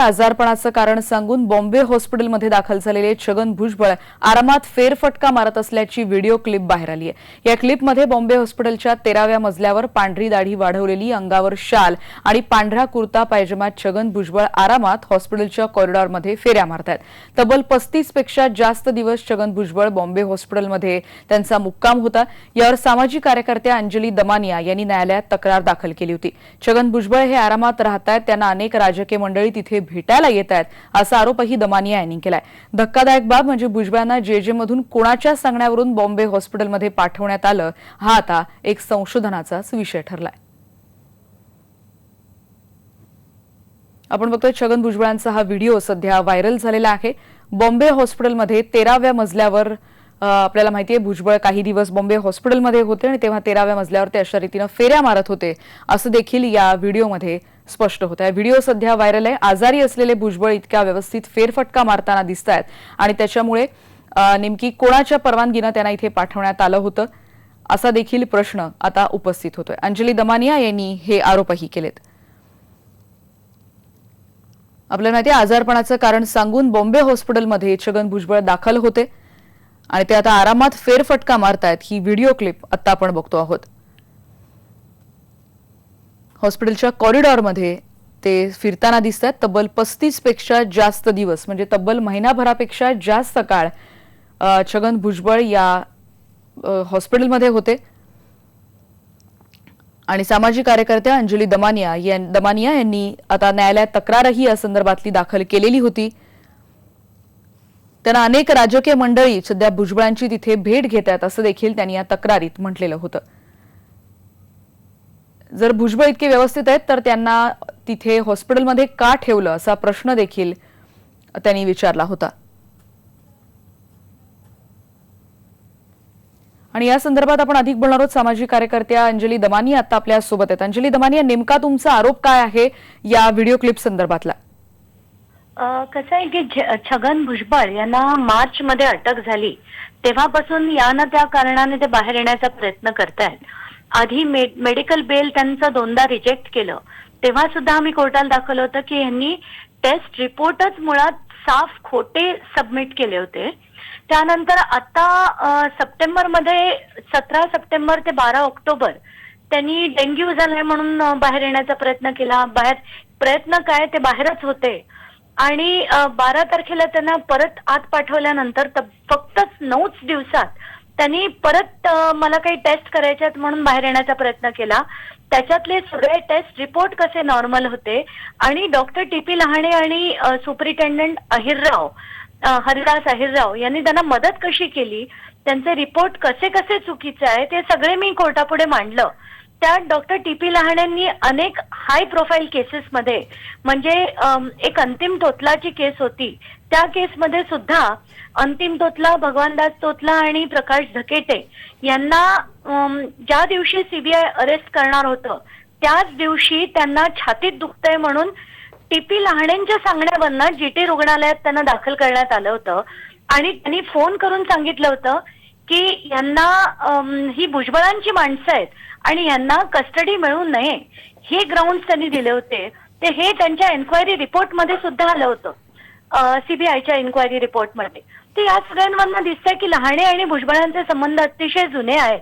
आजारपणाचं कारण सांगून बॉम्बे हॉस्पिटलमध्ये दाखल झालेले छगन भुजबळ आरामात फेरफटका मारत असल्याची व्हिडिओ क्लिप बाहेर आली आहे. या क्लिपमध्ये बॉम्बे हॉस्पिटलच्या तेराव्या मजल्यावर पांढरी दाढी वाढवलेली अंगावर शाल आणि पांढरा कुर्ता पायजमात छगन भुजबळ आरामात हॉस्पिटलच्या कॉरिडॉरमध्ये फेऱ्या मारतायत. तब्बल पस्तीसपेक्षा जास्त दिवस छगन भुजबळ बॉम्बे हॉस्पिटलमध्ये त्यांचा मुक्काम होता. यावर सामाजिक कार्यकर्त्या अंजली दमानिया यांनी न्यायालयात तक्रार दाखल केली होती. छगन भुजबळ हे आरामात राहतायत त्यांना अनेक राजकीय मंडळी तिथे भेटायला येत आहेत असा आरोपही दमानिया यांनी केलाय. धक्कादायक बाब म्हणजे भुजबळांना जे जे मधून कोणाच्या सांगण्यावरून बॉम्बे हॉस्पिटलमध्ये पाठवण्यात आलं हा आता एक संशोधनाचाच विषय ठरलाय. आपण बघतोय छगन भुजबळांचा हा व्हिडिओ सध्या व्हायरल झालेला आहे. बॉम्बे हॉस्पिटलमध्ये तेराव्या मजल्यावर आपल्याला आपल्याला माहितीये भुजबळ काही दिवस बॉम्बे हॉस्पिटलमध्ये होते आणि तेव्हा तेराव्या मजल्यावर ते अशा रीतीनं फेऱ्या मारत होते असं देखील या व्हिडिओमध्ये स्पष्ट होत आहे. व्हिडिओ सध्या व्हायरल आहे. आजारी असलेले भुजबळ इतक्या व्यवस्थित फेरफटका मारताना दिसत आहेत आणि त्याच्यामुळे नेमकी कोणाच्या परवानगीनं त्यांना इथे पाठवण्यात आलं होतं असा देखील प्रश्न आता उपस्थित होतोय. अंजली दमानिया यांनी हे आरोपही केलेत. आपल्याला माहिती आजारपणाचं कारण सांगून बॉम्बे हॉस्पिटलमध्ये छगन भुजबळ दाखल होते. आणि ते आता आरामात फेरफटका मारतायत. ही व्हिडिओ क्लिप आता आपण बघतो आहोत. हॉस्पिटलच्या कॉरिडॉरमध्ये ते फिरताना दिसत आहेत तब्बल पस्तीसपेक्षा जास्त दिवस म्हणजे तब्बल महिनाभरापेक्षा जास्त काळ छगन भुजबळ या हॉस्पिटलमध्ये होते. आणि सामाजिक कार्यकर्त्या अंजली दमानिया या दमानिया यांनी आता न्यायालयात तक्रारही या संदर्भातली दाखल केलेली होती. त्यांना अनेक राजकीय मंडळी सध्या भुजबळांची तिथे भेट घेत आहेत असं देखील त्यांनी या तक्रारीत म्हटलेलं होतं. जर भुजबळ इतके व्यवस्थित आहेत तर त्यांना तिथे हॉस्पिटलमध्ये का ठेवलं असा प्रश्न देखील त्यांनी विचारला होता. आणि या संदर्भात आपण अधिक बोलणार आहोत सामाजिक कार्यकर्त्या अंजली दमानी आता आपल्यासोबत आहेत. अंजली दमानी नेमका तुमचा आरोप काय आहे या व्हिडिओ क्लिप संदर्भातला? कसं आहे की छगन भुजबळ यांना मार्च मध्ये अटक झाली. तेव्हापासून या ना त्या कारणाने ते बाहेर येण्याचा प्रयत्न करतायत. आधी मेडिकल बेल त्यांचं दोनदा रिजेक्ट केलं. तेव्हा सुद्धा आम्ही कोर्टाला दाखवलं होतं की यांनी टेस्ट रिपोर्टच मुळात साफ खोटे सबमिट केले होते. त्यानंतर आता सप्टेंबरमध्ये सतरा सप्टेंबर ते बारा ऑक्टोबर त्यांनी डेंग्यू झालाय म्हणून बाहेर येण्याचा प्रयत्न केला. बाहेर प्रयत्न काय ते बाहेरच होते. आणि बारा तारखेला त्यांना परत आत पाठवल्यानंतर फक्त नऊच दिवसात त्यांनी परत मला काही टेस्ट करायच्या आहेत म्हणून बाहेर येण्याचा प्रयत्न केला. त्याच्यातले सगळे टेस्ट रिपोर्ट कसे नॉर्मल होते? आणि डॉक्टर टी पी लहाणे आणि सुपरिटेंडंट अहिरराव हरिदास अहिरराव यांनी त्यांना मदत कशी केली? त्यांचे रिपोर्ट कसे कसे चुकीचे आहे ते सगळे मी कोर्टापुढे मांडलं. त्यात डॉक्टर टी पी लहाण्यांनी अनेक हाय प्रोफाईल केसेसमध्ये म्हणजे एक अंतिम टोतलाची केस होती. त्या केसमध्ये सुद्धा अंतिम तोतला भगवानदास तोतला आणि प्रकाश धकेटे यांना ज्या दिवशी सीबीआय अरेस्ट करणार होतं त्याच दिवशी त्यांना छातीत दुखतंय म्हणून टीपी लहाणेंच्या सांगण्यावरनं जीटी रुग्णालयात त्यांना दाखल करण्यात आलं होतं. आणि त्यांनी फोन करून सांगितलं होतं की यांना ही भुजबळांची माणसं आहेत आणि यांना कस्टडी मिळू नये. हे ग्राउंड त्यांनी दिले होते. ते हे त्यांच्या एन्क्वायरी रिपोर्टमध्ये सुद्धा आलं होतं. सीबीआयच्या इन्क्वायरी रिपोर्टमध्ये ते या सगळ्यांवरनं दिसतंय की लहाणे आणि भुजबळांचे संबंध अतिशय जुने आहेत.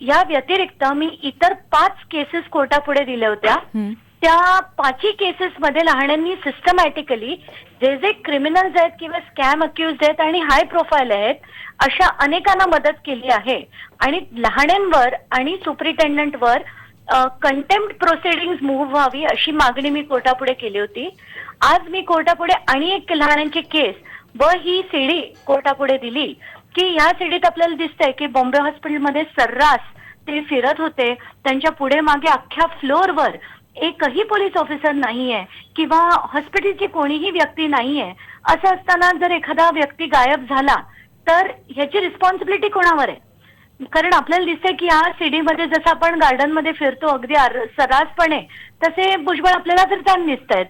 या व्यतिरिक्त मी इतर पाच केसेस कोर्टापुढे दिल्या होत्या. त्या पाचही केसेसमध्ये लहाण्यांनी सिस्टमॅटिकली जे जे क्रिमिनल्स आहेत किंवा स्कॅम अक्युज आहेत आणि हाय प्रोफाईल आहेत अशा अनेकांना मदत केली आहे. आणि लहाण्यांवर आणि सुपरिटेंडंटवर कंटेम्प्ट प्रोसिडिंग मूव्ह व्हावी अशी मागणी मी कोर्टापुढे केली होती. आज मी कोर्टापुढे आणि एक लहानांची केस व ही सीडी कोर्टापुढे दिली की ह्या सीडीत आपल्याला दिसतंय की बॉम्बे हॉस्पिटलमध्ये सर्रास ते फिरत होते. त्यांच्या पुढे मागे अख्ख्या फ्लोअरवर एकही पोलीस ऑफिसर नाहीये किंवा हॉस्पिटलची कोणीही व्यक्ती नाहीये. असं असताना जर एखादा व्यक्ती गायब झाला तर ह्याची रिस्पॉन्सिबिलिटी कोणावर आहे? कारण आपल्याला दिसतंय की या सीडीमध्ये जसं आपण गार्डनमध्ये फिरतो अगदी सर्रासपणे तसे भुजबळ आपल्याला फिरताना दिसत आहेत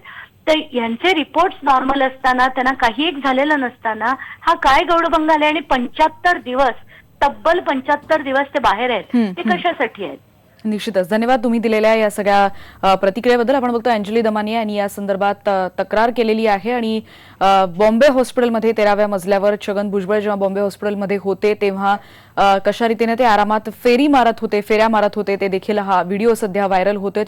तर यांचे रिपोर्ट्स नॉर्मल असताना त्यांना काही एक झालेलं नसताना हा काय गौडभंग आले आणि पंच्याहत्तर दिवस तब्बल पंच्याहत्तर दिवस ते बाहेर आहेत. ते. कशासाठी आहेत? निश्चितच. धन्यवाद तुम्ही दिलेल्या या सगळ्या प्रतिक्रियेबद्दल. आपण बघतो अंजली दमानिया यांनी या संदर्भात तक्रार केलेली आहे आणि बॉम्बे हॉस्पिटलमध्ये तेराव्या मजल्यावर छगन भुजबळ जेव्हा बॉम्बे हॉस्पिटलमध्ये होते तेव्हा कशा रीतीने ते आरामात फेरी मारत होते फेऱ्या मारत होते ते देखील हा व्हिडिओ सध्या व्हायरल होतोय.